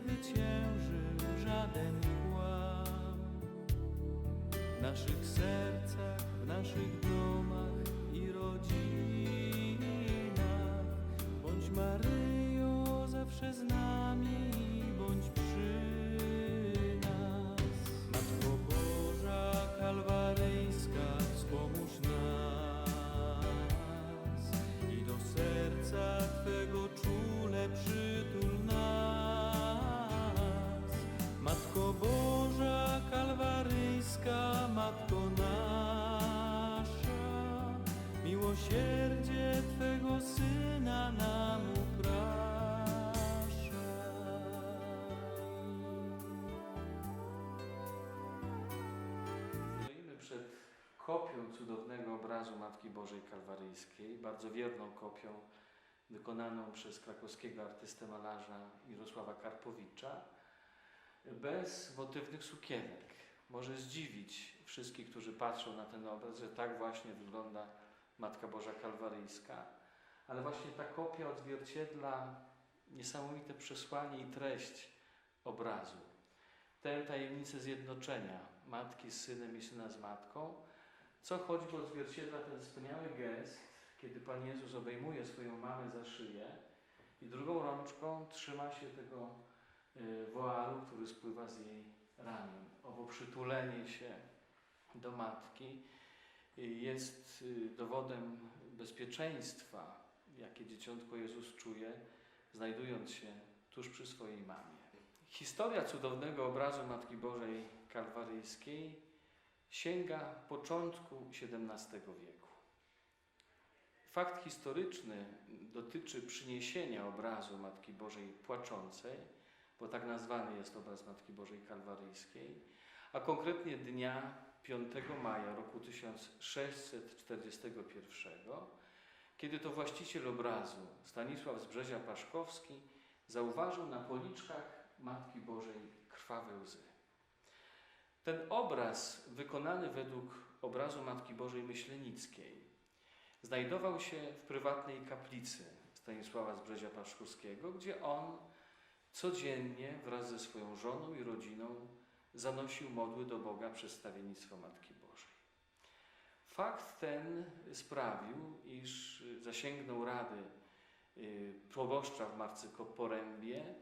Zwyciężył żaden kłam. W naszych sercach, w naszych domach i rodzinach, bądź Maryjo zawsze z kopią cudownego obrazu Matki Bożej Kalwaryjskiej, bardzo wierną kopią, wykonaną przez krakowskiego artystę malarza Mirosława Karpowicza, bez motywnych sukienek. Może zdziwić wszystkich, którzy patrzą na ten obraz, że tak właśnie wygląda Matka Boża Kalwaryjska, ale właśnie ta kopia odzwierciedla niesamowite przesłanie i treść obrazu tę tajemnicę zjednoczenia matki z synem i syna z matką, co choćby odzwierciedla ten wspaniały gest, kiedy Pan Jezus obejmuje swoją mamę za szyję i drugą rączką trzyma się tego y, woalu, który spływa z jej ramion. Owo przytulenie się do matki y, jest y, dowodem bezpieczeństwa, jakie dzieciątko Jezus czuje, znajdując się tuż przy swojej mamie. Historia cudownego obrazu Matki Bożej Kalwaryjskiej sięga początku XVII wieku. Fakt historyczny dotyczy przyniesienia obrazu Matki Bożej Płaczącej, bo tak nazwany jest obraz Matki Bożej Kalwaryjskiej, a konkretnie dnia 5 maja roku 1641, kiedy to właściciel obrazu Stanisław z Brzezia Paszkowski zauważył na policzkach Matki Bożej krwawe łzy. Ten obraz, wykonany według obrazu Matki Bożej Myślenickiej, znajdował się w prywatnej kaplicy Stanisława z Brzezia Paszkowskiego, gdzie on codziennie wraz ze swoją żoną i rodziną zanosił modły do Boga przez stawiennictwo Matki Bożej. Fakt ten sprawił, iż zasięgnął rady y, proboszcza w Marcykoporębie,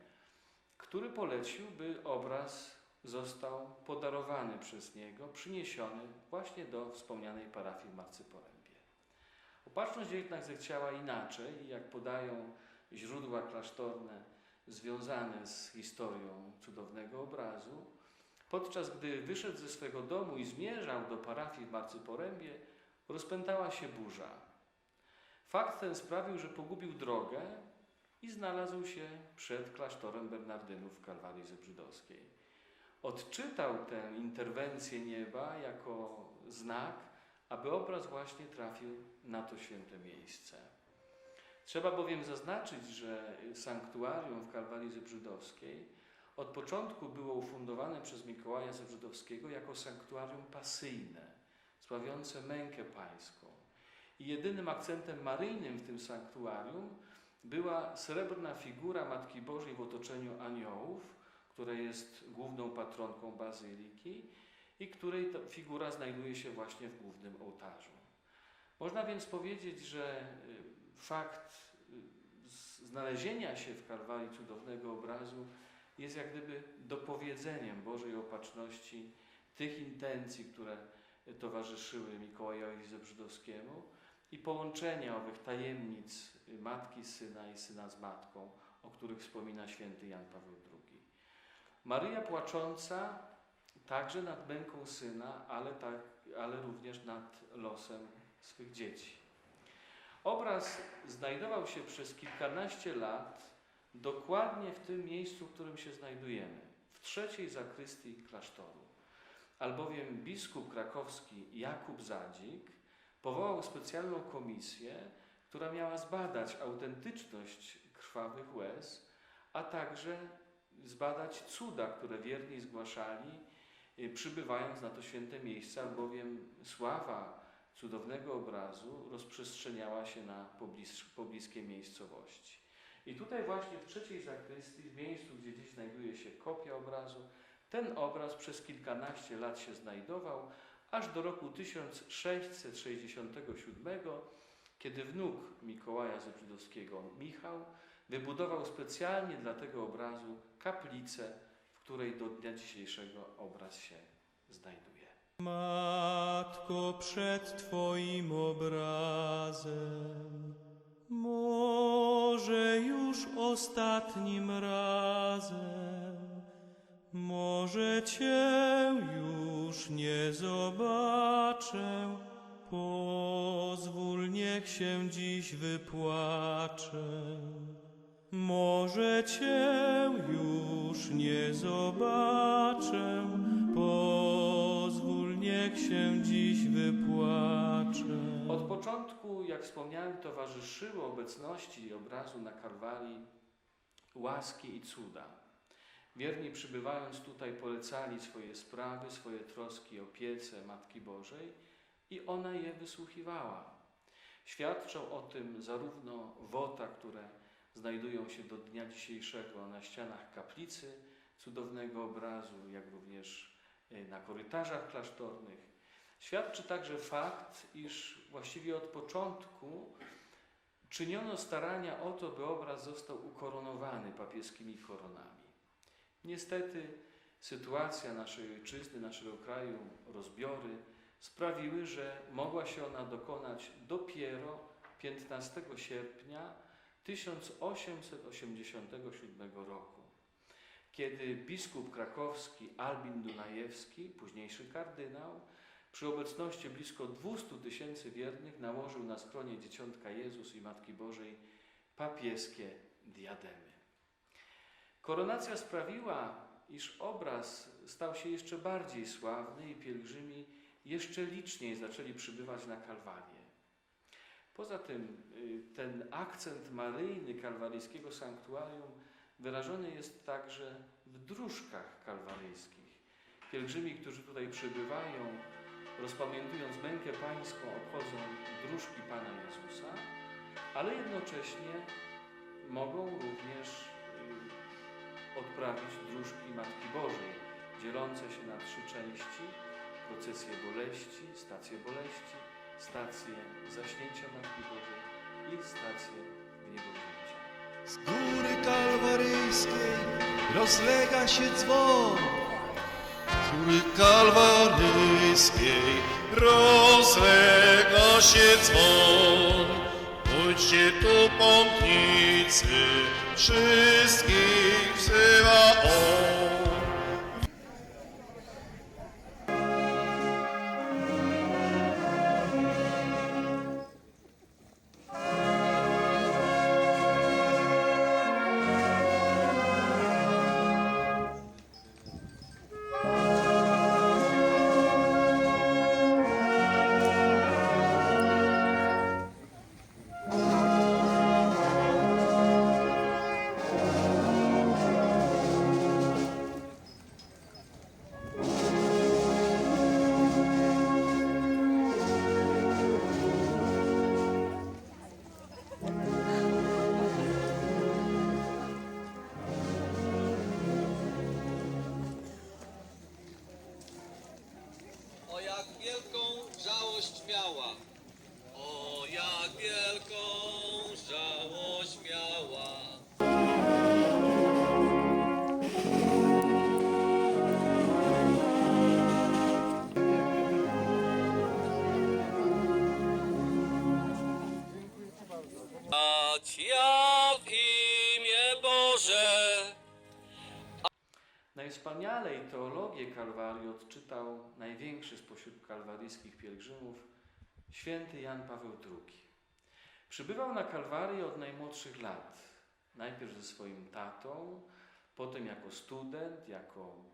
który polecił, by obraz został podarowany przez niego, przyniesiony właśnie do wspomnianej parafii w Marcyporębie. Opatrzność jednak zechciała inaczej, jak podają źródła klasztorne związane z historią cudownego obrazu. Podczas gdy wyszedł ze swego domu i zmierzał do parafii w Marcyporębie, rozpętała się burza. Fakt ten sprawił, że pogubił drogę i znalazł się przed klasztorem Bernardynów w Kalwarii Zebrzydowskiej. Odczytał tę interwencję nieba jako znak, aby obraz właśnie trafił na to święte miejsce. Trzeba bowiem zaznaczyć, że sanktuarium w Kalwarii Zebrzydowskiej od początku było ufundowane przez Mikołaja Zebrzydowskiego jako sanktuarium pasyjne, sławiące mękę pańską. I jedynym akcentem maryjnym w tym sanktuarium była srebrna figura Matki Bożej w otoczeniu aniołów, która jest główną patronką bazyliki i której figura znajduje się właśnie w głównym ołtarzu. Można więc powiedzieć, że y, fakt y, znalezienia się w Kalwarii cudownego obrazu jest jak gdyby dopowiedzeniem Bożej Opatrzności tych intencji, które towarzyszyły Mikołajowi Zebrzydowskiemu i połączenia owych tajemnic y, Matki, Syna i Syna z Matką, o których wspomina święty Jan Paweł II. Maryja płacząca także nad męką Syna, ale, tak, ale również nad losem swych dzieci. Obraz znajdował się przez kilkanaście lat dokładnie w tym miejscu, w którym się znajdujemy, w trzeciej zakrystii klasztoru. Albowiem biskup krakowski Jakub Zadzik powołał specjalną komisję, która miała zbadać autentyczność krwawych łez, a także zbadać cuda, które wierni zgłaszali, y, przybywając na to święte miejsce, albowiem sława cudownego obrazu rozprzestrzeniała się na poblis, pobliskie miejscowości. I tutaj właśnie w trzeciej zakrystii, w miejscu, gdzie dziś znajduje się kopia obrazu, ten obraz przez kilkanaście lat się znajdował, aż do roku 1667, kiedy wnuk Mikołaja Zebrzydowskiego, Michał, wybudował specjalnie dla tego obrazu kaplicę, w której do dnia dzisiejszego obraz się znajduje. Matko, przed Twoim obrazem, może już ostatnim razem, może Cię już nie zobaczę, pozwól, niech się dziś wypłaczę. Może Cię już nie zobaczę, pozwól, niech się dziś wypłaczę. Od początku, jak wspomniałem, towarzyszyły obecności obrazu na Kalwarii łaski i cuda. Wierni przybywając tutaj polecali swoje sprawy, swoje troski, opiece Matki Bożej i ona je wysłuchiwała. Świadczą o tym zarówno wota, które znajdują się do dnia dzisiejszego na ścianach kaplicy cudownego obrazu, jak również y, na korytarzach klasztornych. Świadczy także fakt, iż właściwie od początku czyniono starania o to, by obraz został ukoronowany papieskimi koronami. Niestety sytuacja naszej ojczyzny, naszego kraju, rozbiory sprawiły, że mogła się ona dokonać dopiero 15 sierpnia 1887 roku, kiedy biskup krakowski Albin Dunajewski, późniejszy kardynał, przy obecności blisko 200 tysięcy wiernych nałożył na skronie Dzieciątka Jezus i Matki Bożej papieskie diademy. Koronacja sprawiła, iż obraz stał się jeszcze bardziej sławny i pielgrzymi jeszcze liczniej zaczęli przybywać na Kalwarię. Poza tym y, ten akcent maryjny kalwaryjskiego sanktuarium wyrażony jest także w dróżkach kalwaryjskich. Pielgrzymi, którzy tutaj przybywają, rozpamiętując mękę pańską, obchodzą dróżki Pana Jezusa, ale jednocześnie mogą również y, odprawić dróżki Matki Bożej, dzielące się na trzy części: procesję boleści, stację boleści, stację zaśnięcia Matki Bożej i stację gniewowzięcia. Z góry kalwaryjskiej rozlega się dzwon. Z góry kalwaryjskiej rozlega się dzwon. Pójdźcie tu pątnicy, wszystkich wzywa on. Boże. Najwspanialej teologię Kalwarii odczytał największy spośród kalwaryjskich pielgrzymów, święty Jan Paweł II. Przybywał na Kalwarię od najmłodszych lat. Najpierw ze swoim tatą, potem jako student, jako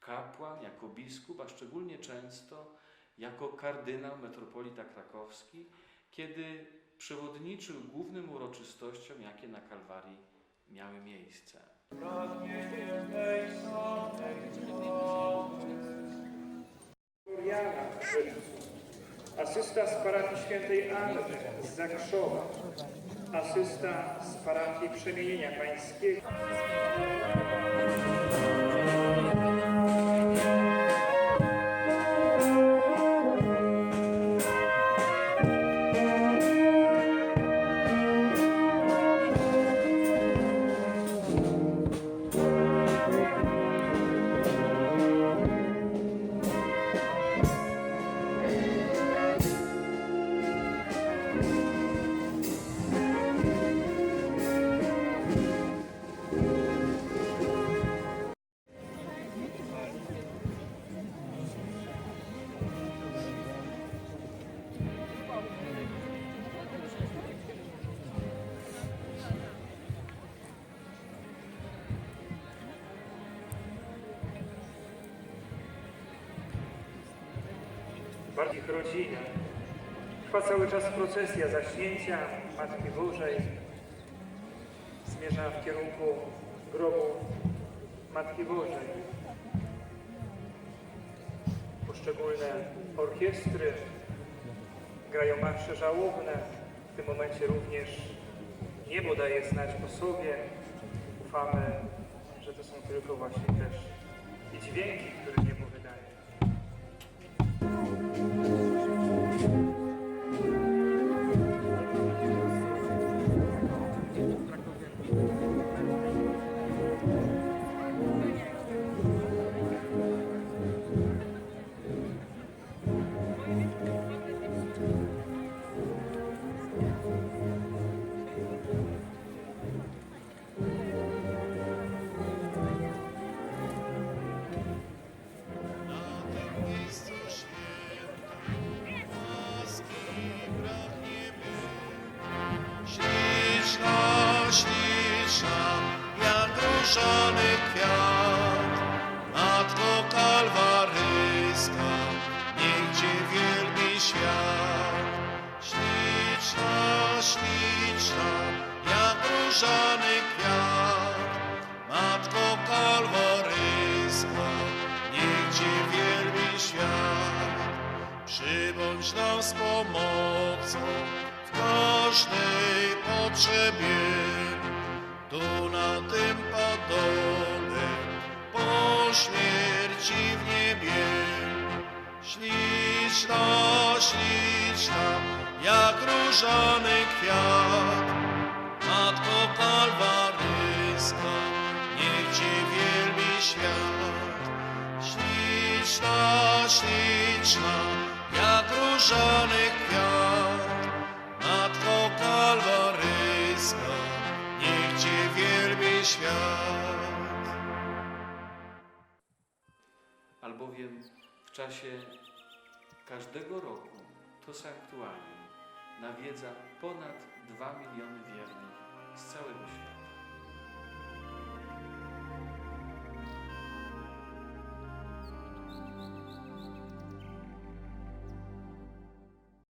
kapłan, jako biskup, a szczególnie często jako kardynał metropolita krakowski, kiedy przewodniczył głównym uroczystościom, jakie na Kalwarii miały miejsce. Asysta z parafii świętej Anny z Zakrzowa, asysta z parafii Przemienienia Pańskiego. Ich rodzinie. Trwa cały czas procesja zaśnięcia Matki Bożej. Zmierza w kierunku grobu Matki Bożej. Poszczególne orkiestry grają marsze żałobne. W tym momencie również niebo daje znać po sobie. Ufamy, że to są tylko właśnie też i dźwięki, które niebo wydaje. Na różany kwiat, Matko Kalwaryjska, niech Cię wielbi świat. Śliczna, śliczna, jak różany kwiat, Matko Kalwaryjska, niech Cię wielbi świat. Przybądź nam z pomocą w każdej potrzebie, jak różany kwiat, Matko Kalwaryjska, niech Cię wielbi świat. Śliczna, śliczna, jak różany kwiat, Matko Kalwaryjska, niech Cię wielbi świat. albowiem w czasie każdego roku to sanktuarium nawiedza ponad 2 miliony wiernych z całego świata.